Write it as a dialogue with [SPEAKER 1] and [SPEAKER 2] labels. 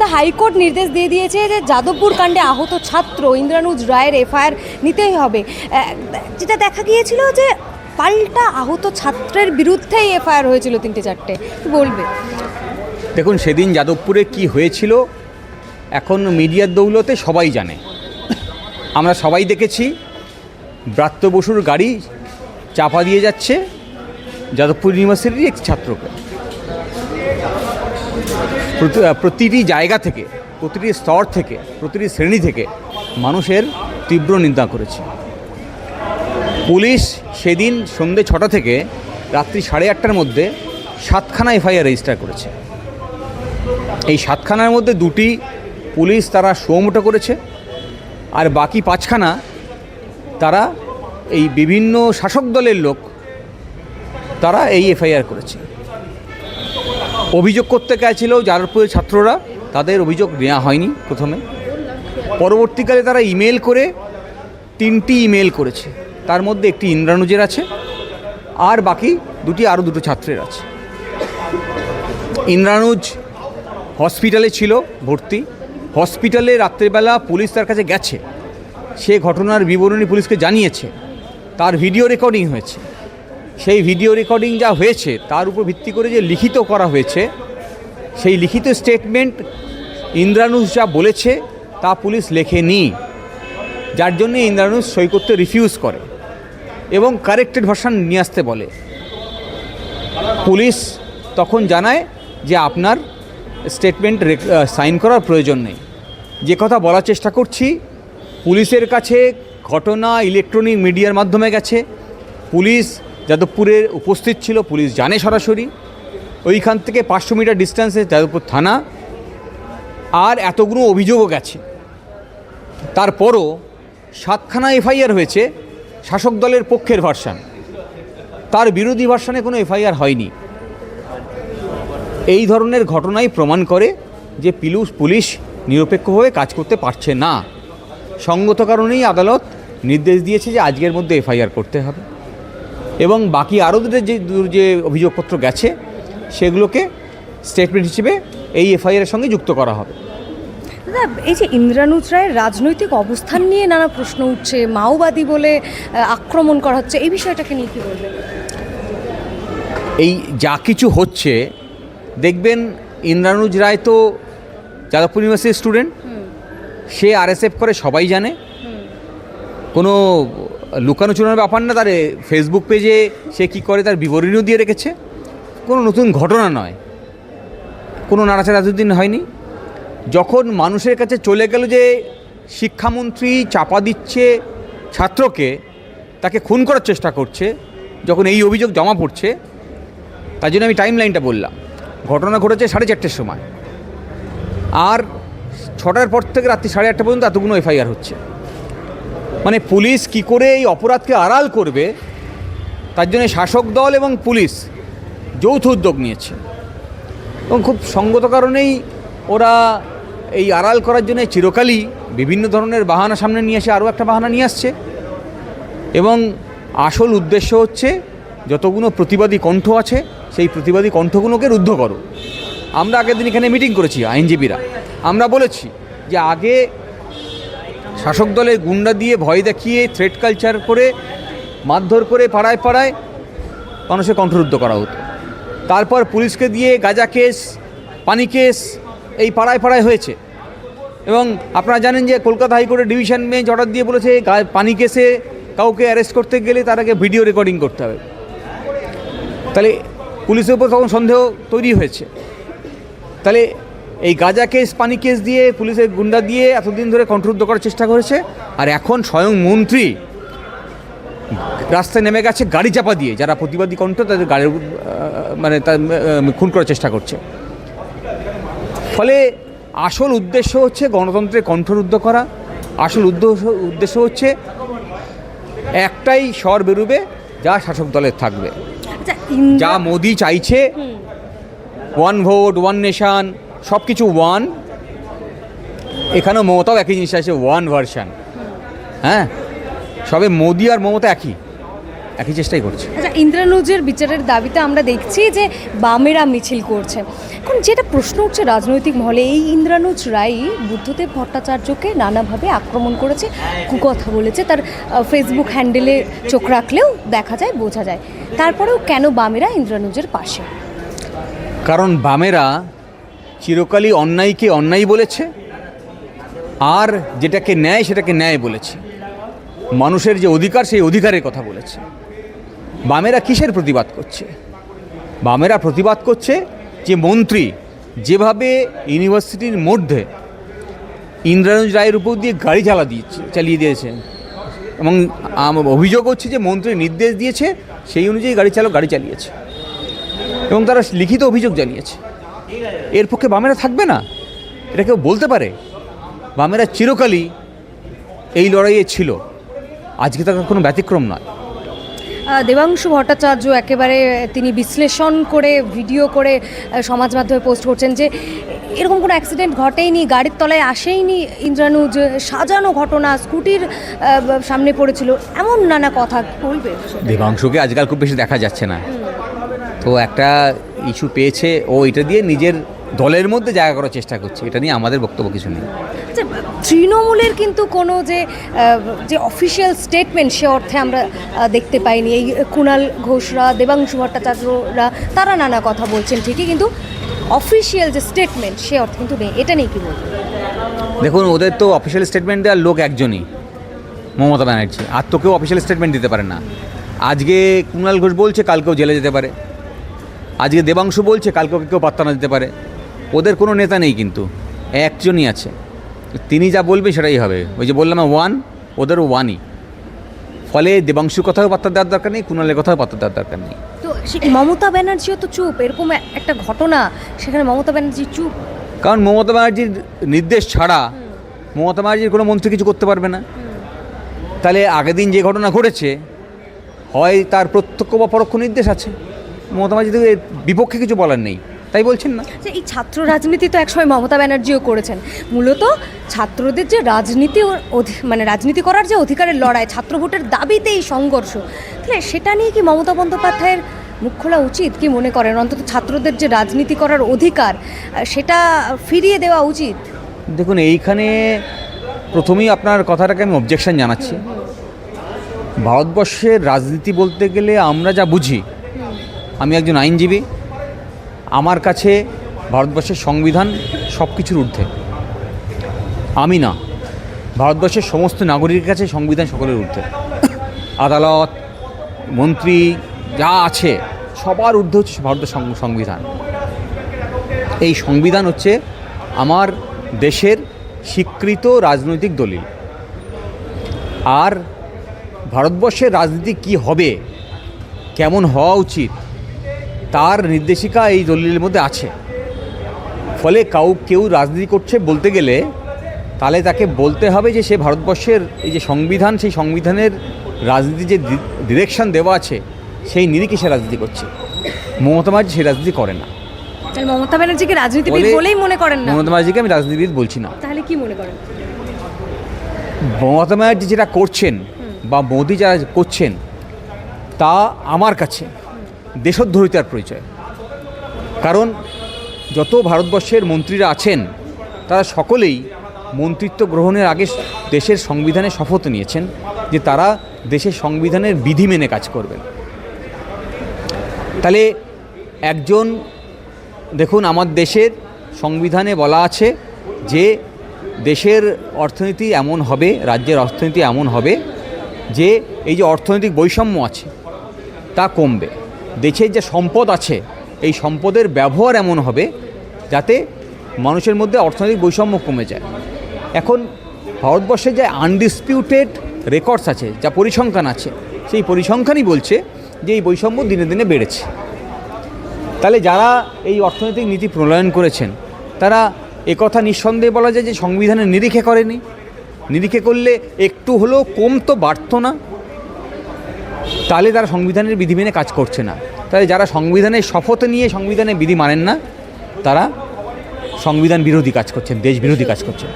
[SPEAKER 1] ইতিমধ্যে হাইকোর্ট নির্দেশ দিয়ে দিয়েছে যে যাদবপুর কাণ্ডে আহত ছাত্র ইন্দ্রানুজ রায়ের এফআইআর নিতেই হবে। যেটা দেখা গিয়েছিল যে পাল্টা আহত ছাত্রের বিরুদ্ধেই এফআইআর হয়েছিল তিনটে চারটে। বলবে?
[SPEAKER 2] দেখুন, সেদিন যাদবপুরে কি হয়েছিল, এখন মিডিয়ার দৌলতে সবাই জানে। আমরা সবাই দেখেছি, ব্রাত্য বসুর গাড়ি চাপা দিয়ে যাচ্ছে, যাদবপুর ইউনিভার্সিটির এক ছাত্রকে। প্রতিটি জায়গা থেকে, প্রতিটি স্তর থেকে, প্রতিটি শ্রেণি থেকে মানুষের তীব্র নিন্দা করেছে। পুলিশ সেদিন সন্ধ্যে ছটা থেকে রাত্রি সাড়ে আটটার মধ্যে সাতখানা এফআইআর রেজিস্টার করেছে। এই সাতখানার মধ্যে দুটি পুলিশ তারা সোমোটো করেছে আর বাকি পাঁচখানা তারা এই বিভিন্ন শাসক দলের লোক তারা এই এফআইআর করেছে। অভিযোগ করতে গেছিল যাদবপুরের ছাত্ররা। তাদের অভিযোগ নেওয়া হয়নি প্রথমে। পরবর্তীকালে তারা ইমেল করে তিনটি ইমেল করেছে। তার মধ্যে একটি ইন্দ্রানুজের আছে, আর বাকি দুটি আরও দুটো ছাত্রের আছে। ইন্দ্রানুজ হসপিটালে ছিল, ভর্তি। হসপিটালে রাত্রেবেলা পুলিশ তার কাছে গেছে। সে ঘটনার বিবরণী পুলিশকে জানিয়েছে। তার ভিডিও রেকর্ডিং হয়েছে। সেই ভিডিও রেকর্ডিং যা হয়েছে, তার উপর ভিত্তি করে যে লিখিত করা হয়েছে, সেই লিখিত স্টেটমেন্ট ইন্দ্রানুষ যা বলেছে, তা পুলিশ লেখেনি। যার জন্য ইন্দ্রানুষ সই করতে রিফিউজ করে এবং কারেক্টেড ভার্সান নিয়ে আসতে বলে। পুলিশ তখন জানায় যে আপনার স্টেটমেন্ট সাইন করার প্রয়োজন নেই। যে কথা বলার চেষ্টা করছি, পুলিশের কাছে ঘটনা ইলেকট্রনিক মিডিয়ার মাধ্যমে গেছে। পুলিশ যাদবপুরের উপস্থিত ছিল পুলিশ জানে সরাসরি। ওইখান থেকে পাঁচশো মিটার ডিস্টেন্সে যাদবপুর থানা। আর এতগুলো অভিযোগও গেছে। তারপরও সাতখানা এফআইআর হয়েছে, শাসক দলের পক্ষের ভার্সান। তার বিরোধী ভার্সানে কোনো এফআইআর হয়নি। এই ধরনের ঘটনাই প্রমাণ করে যে পিলুস পুলিশ নিরপেক্ষভাবে কাজ করতে পারছে না। সঙ্গত কারণেই আদালত নির্দেশ দিয়েছে যে আজকের মধ্যে এফআইআর করতে হবে। এবং বাকি আরও যে যে অভিযোগপত্র গেছে সেগুলোকে স্টেটমেন্ট হিসেবে এই এফআইআরের সঙ্গে যুক্ত করা হবে।
[SPEAKER 1] এই যে ইন্দ্রানুজ রায়ের রাজনৈতিক অবস্থান নিয়ে নানা প্রশ্ন উঠছে মাওবাদী বলে আক্রমণ করা হচ্ছে এই বিষয়টাকে নিয়ে কি বলবেন?
[SPEAKER 2] এই যা কিছু হচ্ছে দেখবেন ইন্দ্রানুজ রায় তো যাদবপুর ইউনিভার্সিটির স্টুডেন্ট সে আরএসএফ করে সবাই জানে। কোনো লুকানো চুরানোর ব্যাপার না, তার ফেসবুক পেজে সে কি করে, তার বিবরণীও দিয়ে রেখেছে। কোনো নতুন ঘটনা নয়। কোনো নাড়াচাড়া এতদিন হয়নি। যখন মানুষের কাছে চলে গেল যে শিক্ষামন্ত্রী চাপা দিচ্ছে ছাত্রকে, তাকে খুন করার চেষ্টা করছে, যখন এই অভিযোগ জমা পড়ছে, তার জন্য আমি টাইম লাইনটা বললাম। ঘটনা ঘটেছে সাড়ে চারটের সময়। আর ছটার পর থেকে রাত্রি সাড়ে আটটা পর্যন্ত এতগুলো এফআইআর হচ্ছে। মানে পুলিশ কি করে এই অপরাধকে আড়াল করবে, তার জন্য শাসক দল এবং পুলিশ যৌথ উদ্যোগ নিয়েছে। এবং খুব সঙ্গত কারণেই ওরা এই আড়াল করার জন্য চিরকালই বিভিন্ন ধরনের বাহানা সামনে নিয়ে এসে আরও একটা বাহানা নিয়ে আসছে। এবং আসল উদ্দেশ্য হচ্ছে যতগুলো প্রতিবাদী কণ্ঠ আছে, সেই প্রতিবাদী কণ্ঠগুলোকে রুদ্ধ করো। আমরা আগের দিন এখানে মিটিং করেছি, আইনজীবীরা। আমরা বলেছি যে আগে শাসক দলের গুন্ডা দিয়ে ভয় দেখিয়ে থ্রেড কালচার করে, মারধর করে পাড়ায় পাড়ায় মানুষের কণ্ঠরুদ্ধ করা হতো। তারপর পুলিশকে দিয়ে গাজা কেস, পানি কেস এই পাড়ায় পাড়ায় হয়েছে। এবং আপনারা জানেন যে কলকাতা হাইকোর্টের ডিভিশন বেঞ্চ অর্ডার দিয়ে বলেছে পানি কেসে কাউকে অ্যারেস্ট করতে গেলে তার আগে ভিডিও রেকর্ডিং করতে হবে। তাহলে পুলিশের উপর তখন সন্দেহ তৈরি হয়েছে। তাহলে এই গাজা কেস পানি কেস দিয়ে পুলিশের গুন্ডা দিয়ে এতদিন ধরে কণ্ঠরুদ্ধ করার চেষ্টা করেছে আর এখন স্বয়ং মন্ত্রী রাস্তায় নেমে গেছে গাড়ি চাপা দিয়ে। যারা প্রতিবাদী কণ্ঠ তাদের গাড়ির মানে তার খুন করার চেষ্টা করছে। ফলে আসল উদ্দেশ্য হচ্ছে গণতন্ত্রের কণ্ঠরুদ্ধ করা। আসল উদ্দেশ্য উদ্দেশ্য হচ্ছে একটাই স্বর বেরোবে যা শাসক দলের থাকবে।
[SPEAKER 1] আচ্ছা
[SPEAKER 2] যা মোদি চাইছে ওয়ান ভোট ওয়ান নেশান সব কিছু ওয়ান এখানেও মমতাও একই জিনিস আছে ওয়ান ভার্সান হ্যাঁ? সবে মোদি আর মমতা একই। একই চেষ্টাই করছে।
[SPEAKER 1] আচ্ছা ইন্দ্রানুজের বিচারের দাবিতে আমরা দেখছি যে বামেরা মিছিল করছে। এখন যেটা প্রশ্ন উঠছে রাজনৈতিক মহলে এই ইন্দ্রানুজ রায় বুদ্ধদেব ভট্টাচার্যকে নানাভাবে আক্রমণ করেছে কুকথা বলেছে তার ফেসবুক হ্যান্ডেলে চোখ রাখলেও দেখা যায় বোঝা যায়। তারপরেও কেন বামেরা ইন্দ্রানুজের পাশে?
[SPEAKER 2] কারণ বামেরা চিরকালই অন্যায়কে অন্যায় বলেছে, আর যেটাকে ন্যায় সেটাকে ন্যায় বলেছে। মানুষের যে অধিকার সেই অধিকারের কথা বলেছে। বামেরা কিসের প্রতিবাদ করছে? বামেরা প্রতিবাদ করছে যে মন্ত্রী যেভাবে ইউনিভার্সিটির মধ্যে ইন্দ্রানুজ রায়ের উপর দিয়ে গাড়ি চালা দিয়েছে, চালিয়ে দিয়েছে, এবং অভিযোগ হচ্ছে যে মন্ত্রী নির্দেশ দিয়েছে সেই অনুযায়ী গাড়ি চালক গাড়ি চালিয়েছে, এবং তারা লিখিত অভিযোগ জানিয়েছে। এর পক্ষে বামেরা থাকবে না? এটা কেউ বলতে পারে? বামেরা চিরকালই এই লড়াইয়ে ছিল। আজকে তার কোনো ব্যতিক্রম নয়।
[SPEAKER 1] দেবাংশু ভট্টাচার্য একেবারে তিনি বিশ্লেষণ করে ভিডিও করে সমাজ মাধ্যমে পোস্ট করছেন যে এরকম কোনো অ্যাক্সিডেন্ট ঘটেইনি গাড়ির তলায় আসেইনি ইন্দ্রানুজ সাজানো ঘটনা স্কুটির সামনে পড়েছিল এমন নানা কথা বলবে
[SPEAKER 2] দেবাংশুকে আজকাল খুব বেশি দেখা যাচ্ছে না। তো একটা ইস্যু পেয়েছে ও এটা দিয়ে নিজের দলের মধ্যে জায়গা করার চেষ্টা করছে এটা নিয়ে আমাদের বক্তব্য কিছু নেই।
[SPEAKER 1] আচ্ছা, তৃণমূলের কিন্তু কোনো যে যে অফিসিয়াল স্টেটমেন্ট সে অর্থে আমরা দেখতে পাইনি। এই কুণাল ঘোষরা দেবাংশু ভট্টাচার্যরা তারা নানা কথা বলছেন ঠিকই কিন্তু অফিসিয়াল যে স্টেটমেন্ট সে অর্থে কিন্তু নেই। এটা নিয়ে কি বলব
[SPEAKER 2] দেখুন ওদের তো অফিসিয়াল স্টেটমেন্ট দেওয়ার লোক একজনই মমতা ব্যানার্জি। আর তো কেউ অফিসিয়াল স্টেটমেন্ট দিতে পারে না। আজকে কুণাল ঘোষ বলছে কালকেও জেলে যেতে পারে। আজকে দেবাংশু বলছে কালকেও কেউ পাত্তা না দিতে পারে। ওদের কোনো নেতা নেই কিন্তু একজনই আছে। তিনি যা বলবে সেটাই হবে। ওই যে বললাম ওয়ান ওদেরও ওয়ানই। ফলে দেবাংশুর কথাও পাত্তা দেওয়ার দরকার নেই কুণালের কথাও পাত্তা দেওয়ার দরকার নেই।
[SPEAKER 1] তো সে মমতা ব্যানার্জিও তো চুপ? এরকম একটা ঘটনা সেখানে মমতা ব্যানার্জি চুপ?
[SPEAKER 2] কারণ মমতা ব্যানার্জির নির্দেশ ছাড়া মমতা ব্যানার্জির কোনো মন্ত্রী কিছু করতে পারবে না। তাহলে আগের দিন যে ঘটনা ঘটেছে হয় তার প্রত্যক্ষ বা পরোক্ষ নির্দেশ আছে। মমতা ব্যানার্জি বিপক্ষে কিছু বলার নেই। তাই বলছেন না?
[SPEAKER 1] এই ছাত্র রাজনীতি তো একসময় মমতা ব্যানার্জিও করেছেন। মূলত ছাত্রদের যে রাজনীতি মানে রাজনীতি করার যে অধিকারের লড়াই ছাত্র ভোটের দাবিতে এই সংঘর্ষ তাহলে সেটা নিয়ে কি মমতা বন্দ্যোপাধ্যায়ের মুখ খোলা উচিত? কি মনে করেন? অন্তত ছাত্রদের যে রাজনীতি করার অধিকার সেটা ফিরিয়ে দেওয়া উচিত?
[SPEAKER 2] দেখুন এইখানে প্রথমেই আপনার কথাটাকে আমি অবজেকশন জানাচ্ছি। ভারতবর্ষের রাজনীতি বলতে গেলে আমরা যা বুঝি আমি একজন আইনজীবী আমার কাছে ভারতবর্ষের সংবিধান সব কিছুর ঊর্ধ্বে। আমি না। ভারতবর্ষের সমস্ত নাগরিকের কাছে সংবিধান সকলের ঊর্ধ্বে। আদালত, মন্ত্রী, যা আছে, সবার ঊর্ধ্বে হচ্ছে ভারতের সংবিধান। এই সংবিধান হচ্ছে আমার দেশের স্বীকৃত রাজনৈতিক দলিল। আর ভারতবর্ষের রাজনীতি কি হবে, কেমন হওয়া উচিত তার নির্দেশিকা এই দলিলের মধ্যে আছে। ফলে কাউ কেউ রাজনীতি করছে বলতে গেলে তাহলে তাকে বলতে হবে যে সে ভারতবর্ষের এই যে সংবিধান সেই সংবিধানের রাজনীতি যে ডিরেকশন দেওয়া আছে সেই নিরিখে সে রাজনীতি করছে? মমতা ব্যানার্জি সে রাজনীতি করে না।
[SPEAKER 1] মমতা ব্যানার্জিকে রাজনীতিবিদ বলেই মনে করেন না?
[SPEAKER 2] মমতা ব্যানার্জিকে আমি রাজনীতিবিদ বলছি না।
[SPEAKER 1] তাহলে কি মনে করেন?
[SPEAKER 2] মমতা ব্যানার্জি যেটা করছেন বা মোদি যারা করছেন তা আমার কাছে দেশোদ্ধরিতার পরিচয়। কারণ যত ভারতবর্ষের মন্ত্রীরা আছেন, তারা সকলেই মন্ত্রিত্ব গ্রহণের আগে দেশের সংবিধানে শপথ নিয়েছেন যে তারা দেশের সংবিধানের বিধি মেনে কাজ করবেন। তাহলে একজন, দেখুন আমার দেশের সংবিধানে বলা আছে যে দেশের অর্থনীতি এমন হবে, রাজ্যের অর্থনীতি এমন হবে যে এই যে অর্থনৈতিক বৈষম্য আছে, তা কমবে। দেশের যে সম্পদ আছে, এই সম্পদের ব্যবহার এমন হবে যাতে মানুষের মধ্যে অর্থনৈতিক বৈষম্য কমে যায়। এখন ভারতবর্ষে যে আনডিসপিউটেড রেকর্ডস আছে, যা পরিসংখ্যান আছে, সেই পরিসংখ্যানই বলছে যে এই বৈষম্য দিনে দিনে বেড়েছে। তাহলে যারা এই অর্থনৈতিক নীতি প্রণয়ন করেছেন, তারা একথা নিঃসন্দেহে বলা যায় যে সংবিধানের নিরিখে করেনি। নিরিখে করলে একটু হলেও কম তো বাড়তো না। তাহলে তারা সংবিধানের বিধি মেনে কাজ করছে না। তাই যারা সংবিধানের শপথ নিয়ে সংবিধানের বিধি মানেন না, তারা সংবিধান বিরোধী কাজ করছেন, দেশ বিরোধী কাজ করছেন।